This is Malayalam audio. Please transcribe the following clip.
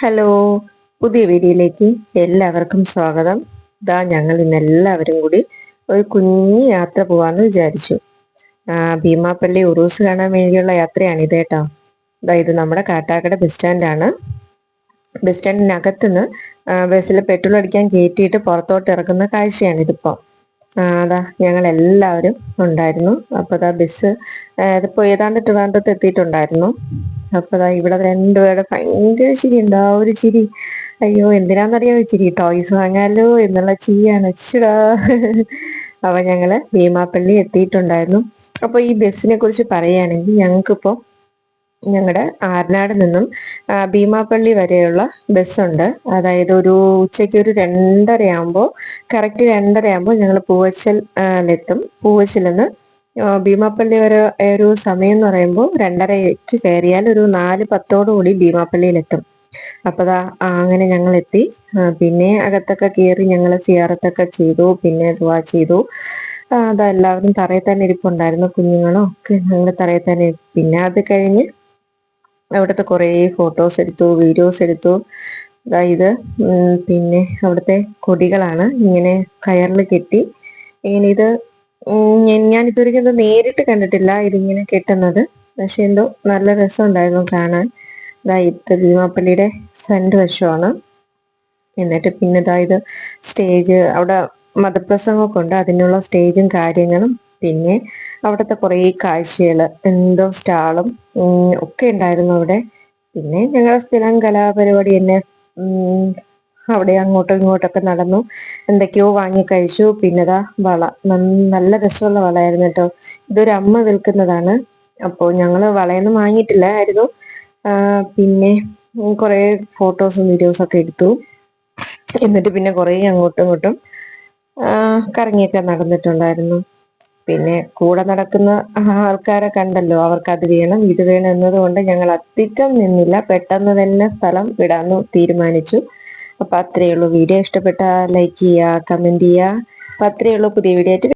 ഹലോ പുതിയ വീഡിയോയിലേക്ക് എല്ലാവർക്കും സ്വാഗതം. ഇതാ ഞങ്ങൾ ഇന്ന് എല്ലാവരും കൂടി ഒരു കുഞ്ഞു യാത്ര പോവാന്ന് വിചാരിച്ചു. ഭീമാപ്പള്ളി ഉറൂസ് കാണാൻ വേണ്ടിയുള്ള യാത്രയാണ് ഇത് കേട്ടോ. ഇതാ ഇത് നമ്മുടെ കാട്ടാക്കട ബസ് സ്റ്റാൻഡാണ്. ബസ് സ്റ്റാൻഡിനകത്തുനിന്ന് ബസ്സിൽ പെട്രോൾ അടിക്കാൻ കയറ്റിയിട്ട് പുറത്തോട്ട് ഇറക്കുന്ന കാഴ്ചയാണ് ഇതിപ്പോൾ അതാ ഞങ്ങൾ എല്ലാവരും ഉണ്ടായിരുന്നു. അപ്പോൾ അതാ ബസ് ഇതിപ്പോൾ ഏതാണ്ട് ട്രിവാൻഡ്രത്ത് എത്തിയിട്ടുണ്ടായിരുന്നു. അപ്പൊ ഇവിടെ രണ്ടുപേരുടെ ഭയങ്കര ചിരി എന്താ ഒരു ചിരി. അയ്യോ എന്തിനാന്നറിയാം? ചിരി. ടോയ്സ് വാങ്ങാലോ എന്നുള്ള ചിരിയാണ്. ചുടാ അപ്പൊ ഞങ്ങൾ ഭീമാപ്പള്ളി എത്തിയിട്ടുണ്ടായിരുന്നു. അപ്പൊ ഈ ബസ്സിനെ കുറിച്ച് പറയുകയാണെങ്കിൽ ഞങ്ങൾക്കിപ്പോ ഞങ്ങളുടെ ആർനാട് നിന്നും ഭീമാപ്പള്ളി വരെയുള്ള ബസ്സുണ്ട്. അതായത് ഒരു ഉച്ചയ്ക്ക് ഒരു രണ്ടര ആകുമ്പോൾ കറക്റ്റ് രണ്ടര ഞങ്ങൾ ഞങ്ങൾ പൂവച്ചലെത്തും പൂവച്ചൽ നിന്ന് ഭീമാപ്പള്ളി വരെ ഒരു സമയം എന്ന് പറയുമ്പോൾ രണ്ടരയ്ക്ക് കയറിയാൽ ഒരു നാല് കൂടി ഭീമാപ്പള്ളിയിലെത്തും. അപ്പതാ അങ്ങനെ ഞങ്ങൾ എത്തി. പിന്നെ അകത്തൊക്കെ കയറി ഞങ്ങൾ സിയാറത്തൊക്കെ ചെയ്തു. പിന്നെ ദുവാ ചെയ്തു. അതാ എല്ലാവരും തറയിൽ തന്നെ ഇരിപ്പുണ്ടായിരുന്നു. കുഞ്ഞുങ്ങളും ഒക്കെ ഞങ്ങൾ തറയിൽ തന്നെ പിന്നെ അത് കഴിഞ്ഞ് അവിടുത്തെ കുറേ ഫോട്ടോസ് എടുത്തു വീഡിയോസ് എടുത്തു. അതായത് പിന്നെ അവിടുത്തെ കൊടികളാണ് ഇങ്ങനെ കയറിൽ കെട്ടി. ഇങ്ങനെ ഇത് ഞാൻ ഇതുവരെ നേരിട്ട് കണ്ടിട്ടില്ല ഇതിങ്ങനെ കെട്ടുന്നത്. പക്ഷെ എന്തോ നല്ല രസമുണ്ടായിരുന്നു കാണാൻ. ഇതാ ഇത് ഭീമാപ്പള്ളിയുടെ ഫ്രണ്ട് വശമാണ്. എന്നിട്ട് പിന്നെ ഇതാ ഇത് സ്റ്റേജ് അവിടെ മതപ്രസംഗമൊക്കെ ഉണ്ട്. അതിനുള്ള സ്റ്റേജും കാര്യങ്ങളും. പിന്നെ അവിടുത്തെ കുറേ കാഴ്ചകൾ എന്തോ സ്റ്റാളും ഒക്കെ ഉണ്ടായിരുന്നു അവിടെ. പിന്നെ ഞങ്ങളുടെ സ്ഥിരം കലാപരിപാടി തന്നെ അവിടെ അങ്ങോട്ടും ഇങ്ങോട്ടൊക്കെ നടന്നു. എന്തൊക്കെയോ വാങ്ങി കഴിച്ചു. പിന്നെതാ വള. നല്ല രസമുള്ള വളയായിരുന്നു കേട്ടോ. ഇതൊരു അമ്മ വിൽക്കുന്നതാണ്. അപ്പോൾ ഞങ്ങൾ വളയൊന്നും വാങ്ങിയിട്ടില്ലായിരുന്നു. പിന്നെ കുറേ ഫോട്ടോസും വീഡിയോസും ഒക്കെ എടുത്തു. എന്നിട്ട് പിന്നെ കുറേ അങ്ങോട്ടും ഇങ്ങോട്ടും കറങ്ങിയൊക്കെ നടന്നിട്ടുണ്ടായിരുന്നു. പിന്നെ കൂടെ നടക്കുന്ന ആൾക്കാരെ കണ്ടല്ലോ. അവർക്ക് അത് വേണം ഇത് വേണം എന്നതുകൊണ്ട് ഞങ്ങൾ അധികം നിന്നില്ല. പെട്ടെന്ന് തന്നെ സ്ഥലം വിടാന്ന് തീരുമാനിച്ചു. അപ്പൊ അത്രയേ ഉള്ളൂ. വീഡിയോ ഇഷ്ടപ്പെട്ടാൽ ലൈക്ക് ചെയ്യുക കമന്റ് ചെയ്യുക. അപ്പൊ അത്രയേ ഉള്ളൂ പുതിയ വീഡിയോ ആയിട്ട്